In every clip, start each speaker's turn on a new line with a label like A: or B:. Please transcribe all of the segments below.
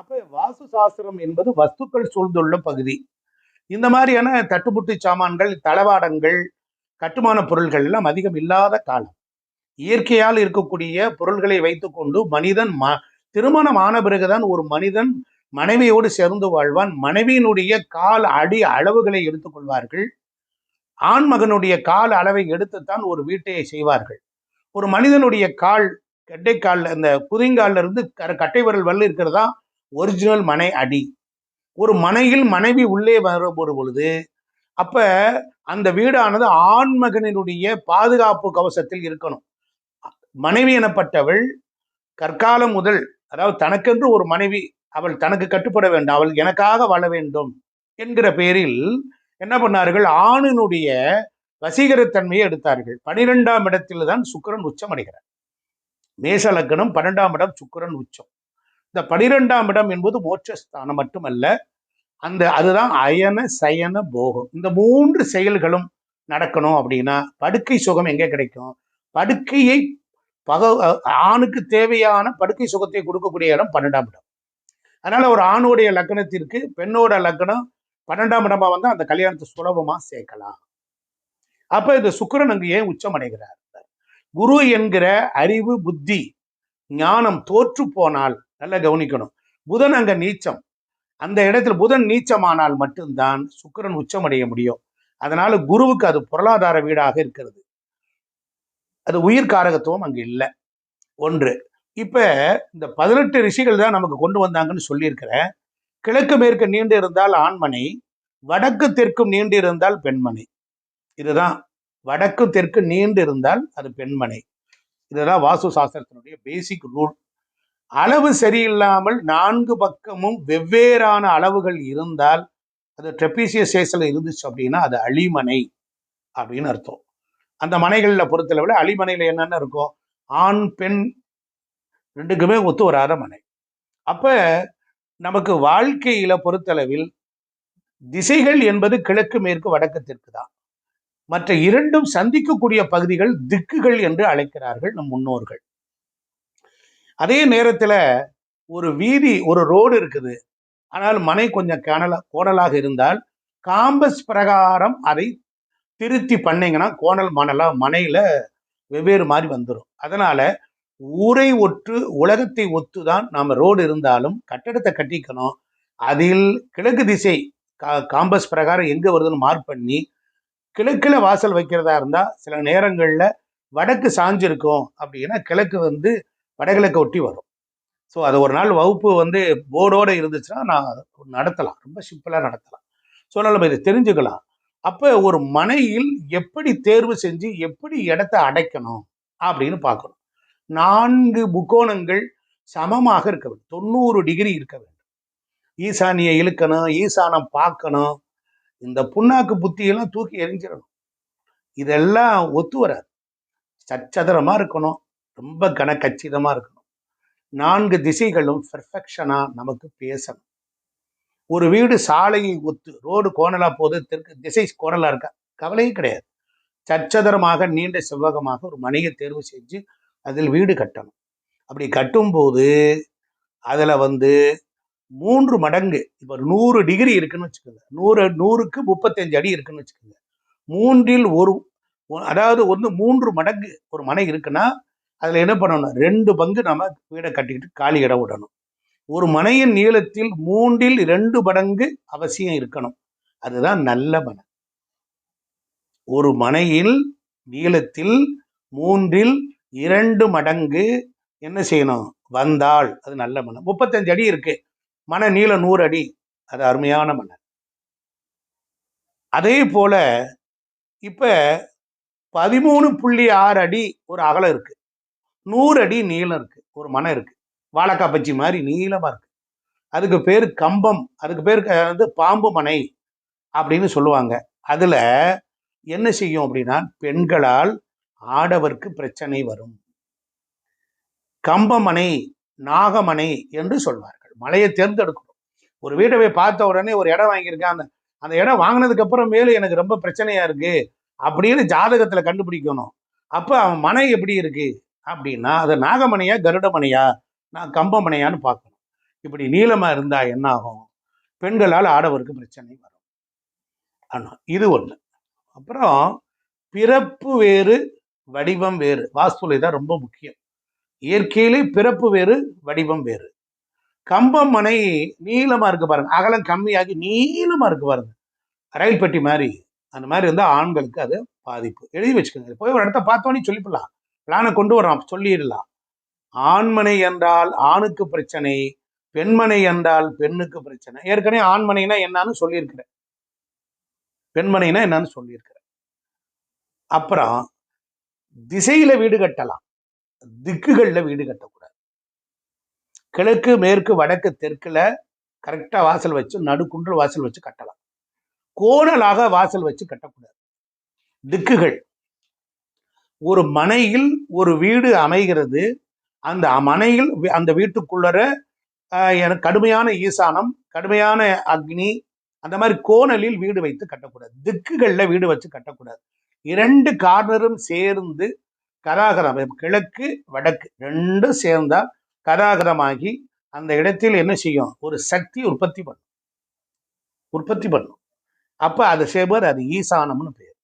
A: அப்ப வாஸ்து சாஸ்திரம் என்பது வஸ்துக்கள் சூழ்ந்துள்ள பகுதி. இந்த மாதிரியான தட்டுப்புட்டு சாமான்கள் தளவாடங்கள் கட்டுமான பொருள்கள் எல்லாம் அதிகம் இல்லாத காலம். இயற்கையால் இருக்கக்கூடிய பொருள்களை வைத்துக்கொண்டு மனிதன் ம திருமணம் ஆன பிறகுதான் ஒரு மனிதன் மனைவியோடு சேர்ந்து வாழ்வான். மனைவியினுடைய கால் அடி அளவுகளை எடுத்துக்கொள்வார்கள். ஆண் மகனுடைய கால் அளவை எடுத்துத்தான் ஒரு வீட்டை செய்வார்கள். ஒரு மனிதனுடைய கால் கெட்டைக்கால் அந்த குதிங்கால்ல இருந்து க- கட்டை விரல் வல்ல இருக்கிறதா? ஒரிஜினல் மனை அடி. ஒரு மனையில் மனைவி உள்ளே வரப்படும் பொழுது அப்ப அந்த வீடானது ஆண்மகனினுடைய பாதுகாப்பு கவசத்தில் இருக்கணும். மனைவி எனப்பட்டவள் கற்காலம் முதல் அதாவது தனக்கென்று ஒரு மனைவி அவள் தனக்கு கட்டுப்பட வேண்டும் அவள் எனக்காக வாழ வேண்டும் என்கிற பெயரில் என்ன பண்ணார்கள்? ஆணினுடைய வசீகரத்தன்மையை எடுத்தார்கள். பனிரெண்டாம் இடத்தில் தான் சுக்கரன் உச்சம் அடைகிறார் மேஷ லக்னம் பன்னெண்டாம் இடம் சுக்கரன் உச்சம். இந்த பனிரெண்டாம் இடம் என்பது மோட்சஸ்தானம் மட்டுமல்ல அந்த அதுதான் அயன சயன போகம். இந்த மூன்று செயல்களும் நடக்கணும் அப்படின்னா படுக்கை சுகம் எங்கே கிடைக்கும்? படுக்கையை பக ஆணுக்கு தேவையான படுக்கை சுகத்தை கொடுக்கக்கூடிய இடம் பன்னெண்டாம் இடம். அதனால ஒரு ஆணுடைய லக்னத்திற்கு பெண்ணோட லக்னம் பன்னெண்டாம் இடமா வந்தால் அந்த கல்யாணத்தை சுலபமா சேர்க்கலாம். அப்ப இந்த சுக்கரன் அங்கு ஏன் உச்சம் அடைகிறார்? குரு என்கிற அறிவு புத்தி ஞானம் தோற்று போனால் நல்லா கவனிக்கணும். புதன் அங்க நீச்சம். அந்த இடத்துல புதன் நீச்சமானால் மட்டும்தான் சுக்கிரன் உச்சமடைய முடியும். அதனால குருவுக்கு அது பொருளாதார வீடாக இருக்கிறது. அது உயிர் காரகத்துவம் அங்க இல்லை. ஒன்று. இப்ப இந்த பதினெட்டு ரிஷிகள் தான் நமக்கு கொண்டு வந்தாங்கன்னு சொல்லியிருக்கிறேன் கிழக்கு மேற்கு நீண்டு இருந்தால் ஆண்மனை வடக்கு தெற்கும் நீண்டு இருந்தால் பெண்மனை. இதுதான். வடக்கு தெற்கு நீண்டு இருந்தால் அது பெண்மனை. இதுதான் வாஸ்து சாஸ்திரத்தினுடைய பேசிக் ரூல் அளவு சரியில்லாமல் நான்கு பக்கமும் வெவ்வேறான அளவுகள் இருந்தால் அது ட்ரெப்பீசியஸ் சேசல இருந்துச்சு அப்படின்னா அது அழிமனை அப்படின்னு அர்த்தம். அந்த மனைகளில் பொறுத்தளவில் அழிமனையில் என்னென்ன இருக்கும் ஆண் பெண் ரெண்டுக்குமே ஒத்து வராத மனை. அப்போ நமக்கு வாழ்க்கையில் பொறுத்தளவில் திசைகள் என்பது கிழக்கு மேற்கு வடக்கு தெற்கு தான். மற்ற இரண்டும் சந்திக்கக்கூடிய பகுதிகள் திக்குகள் என்று அழைக்கிறார்கள் நம் முன்னோர்கள். அதே நேரத்தில் ஒரு வீதி ஒரு ரோடு இருக்குது. ஆனால் மனை கொஞ்சம் கனல கோணலாக இருந்தால் காம்பஸ் பிரகாரம் அதை திருத்தி பண்ணிங்கன்னா கோணல் மணலாக மனையில் வெவ்வேறு மாதிரி வந்துடும் அதனால் ஊரை ஒற்று உலகத்தை ஒத்து தான் நாம் ரோடு இருந்தாலும் கட்டடத்தை கட்டிக்கணும். அதில் கிழக்கு திசை கா- காம்பஸ் பிரகாரம் எங்கே வருதுன்னு மார்க் பண்ணி கிழக்கில் வாசல் வைக்கிறதா இருந்தால் சில நேரங்களில் வடக்கு சாஞ்சிருக்கும் அப்படின்னா கிழக்கு வந்து வடகிழக்கு ஒட்டி வரும். ஸோ அது ஒரு நாள் வகுப்பு வந்து போர்டோடு இருந்துச்சுன்னா நான் நடத்தலாம். ரொம்ப சிம்பிளாக நடத்தலாம். ஸோ நம்ம இதை தெரிஞ்சுக்கலாம். அப்போ ஒரு மனையில் எப்படி தேர்வு செஞ்சு எப்படி இடத்த அடைக்கணும் அப்படின்னு பார்க்கணும். நான்கு முக்கோணங்கள் சமமாக இருக்க வேண்டும். தொண்ணூறு டிகிரி இருக்க வேண்டும். ஈசானியை இழுக்கணும் ஈசானம் பார்க்கணும். இந்த புண்ணாக்கு புத்தியெல்லாம் தூக்கி எரிஞ்சிடணும் இதெல்லாம் ஒத்து வராது. சச்சதரமாக இருக்கணும். ரொம்ப கனக்கச்சிதமாக இருக்கணும். நான்கு திசைகளும் பெர்ஃபெக்ஷனாக நமக்கு பேசணும். ஒரு வீடு சாலையை ஒத்து ரோடு கோணலா போகுது தெற்கு திசை கோணலா இருக்கா? கவலையே கிடையாது. சச்சதரமாக நீண்ட செவ்வகமாக ஒரு மனையை தேர்வு செஞ்சு அதில் வீடு கட்டணும். அப்படி கட்டும்போது அதில் வந்து மூன்று மடங்கு இப்போ நூறு டிகிரி இருக்குன்னு வச்சுக்கோங்க. நூறு நூறுக்கு முப்பத்தஞ்சு அடி இருக்குன்னு வச்சுக்கோங்க. மூன்றில் ஒரு ஒ- அதாவது வந்து மூன்று மடங்கு ஒரு மனை இருக்குன்னா அதில் என்ன பண்ணணும் ரெண்டு பங்கு நம்ம வீடை கட்டிக்கிட்டு காலி இடம் விடணும். ஒரு மனையின் நீளத்தில் மூன்றில் இரண்டு மடங்கு அவசியம் இருக்கணும். அதுதான் நல்ல மனை. ஒரு மனையில் நீளத்தில் மூன்றில் இரண்டு மடங்கு என்ன செய்யணும்? வந்தால் அது நல்ல மனை. முப்பத்தஞ்சு அடி இருக்கு. மன நீளம் நூறு அடி. அது அருமையான மனை. அதே போல இப்ப பதிமூணு புள்ளி ஆறு அடி ஒரு அகலம் இருக்கு. நூறு அடி நீளம் இருக்கு. ஒரு மனை இருக்கு. வாழைக்காய் பச்சி மாதிரி நீளமா இருக்கு. அதுக்கு பேர் கம்பம். அதுக்கு பேர் வந்து பாம்பு மனை அப்படின்னு சொல்லுவாங்க. அதுல என்ன செய்யும் அப்படின்னா பெண்களால் ஆடவர்க்கு பிரச்சனை வரும். கம்பமனை நாகமனை என்று சொல்வார்கள். மலையை தேர்ந்தெடுக்கணும். ஒரு வீட்டை போய் பார்த்த உடனே ஒரு இடம் வாங்கியிருக்கேன். அந்த அந்த இடம் வாங்கினதுக்கு அப்புறம் மேலும் எனக்கு ரொம்ப பிரச்சனையா இருக்கு. அப்படின்னு ஜாதகத்துல கண்டுபிடிக்கணும். அப்போ அவன் மனை எப்படி இருக்கு? அப்படின்னா அது நாகமணியா கருடமணியா? நான் கம்பமனையான்னு பார்க்கணும். இப்படி நீளமாக இருந்தால் என்ன ஆகும் பெண்களால் ஆடவருக்கு பிரச்சனை வரும். ஆனால் இது ஒன்று அப்புறம் பிறப்பு வேறு வடிவம் வேறு. வாஸ்துலை தான் ரொம்ப முக்கியம். இயற்கையிலே பிறப்பு வேறு வடிவம் வேறு. கம்பம் மனை நீளமாக இருக்கு பாருங்க. அகலம் கம்மியாகி நீளமாக இருக்கு பாருங்க. ரயில் பெட்டி மாதிரி. அந்த மாதிரி இருந்தால் ஆண்களுக்கு அது பாதிப்பு. எழுதி வச்சுக்கோங்க. போய் ஒரு இடத்த பார்த்தோன்னே சொல்லிவிடலாம் பிளானை கொண்டு வரான் சொல்லிடலாம். ஆண்மனை என்றால் ஆணுக்கு பிரச்சனை பெண்மனை என்றால் பெண்ணுக்கு பிரச்சனை. ஏற்கனவே ஆண்மனைனா என்னன்னு சொல்லியிருக்கிறேன். பெண்மனைனா என்னன்னு சொல்லியிருக்கிறேன். அப்புறம் திசையில வீடு கட்டலாம். திக்குகள்ல வீடு கட்டக்கூடாது. கிழக்கு மேற்கு வடக்கு தெற்குல கரெக்டா வாசல் வச்சு நடுக்குன்று வாசல் வச்சு கட்டலாம். கோணலாக வாசல் வச்சு கட்டக்கூடாது. திக்குகள். ஒரு மனையில் ஒரு வீடு அமைகிறது. அந்த மனையில் அந்த வீட்டுக்குள்ளர எனக்கு கடுமையான ஈசானம் கடுமையான அக்னி அந்த மாதிரி கோணலில் வீடு வைத்து கட்டக்கூடாது. திக்குகளில் வீடு வச்சு கட்டக்கூடாது. இரண்டு கார்னரும் சேர்ந்து கராகரம் கிழக்கு வடக்கு ரெண்டும் சேர்ந்தா கராகரமாகி அந்த இடத்தில் என்ன செய்யும்? ஒரு சக்தி உற்பத்தி பண்ணும். உற்பத்தி பண்ணும். அப்போ அது செய்வர் அது ஈசானம்னு பேர்.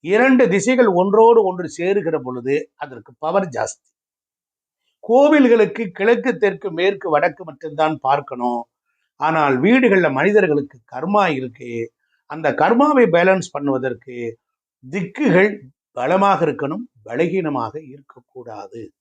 A: இரண்டு திசைகள் ஒன்றோடு ஒன்று சேருகிற பொழுது அதற்கு பவர் ஜாஸ்தி. கோவில்களுக்கு கிழக்கு தெற்கு மேற்கு வடக்கு மட்டும்தான் பார்க்கணும். ஆனால் வீடுகளில் மனிதர்களுக்கு கர்மா இருக்கு. அந்த கர்மாவை பேலன்ஸ் பண்ணுவதற்கு திக்குகள் பலமாக இருக்கணும் பலகீனமாக இருக்கக்கூடாது.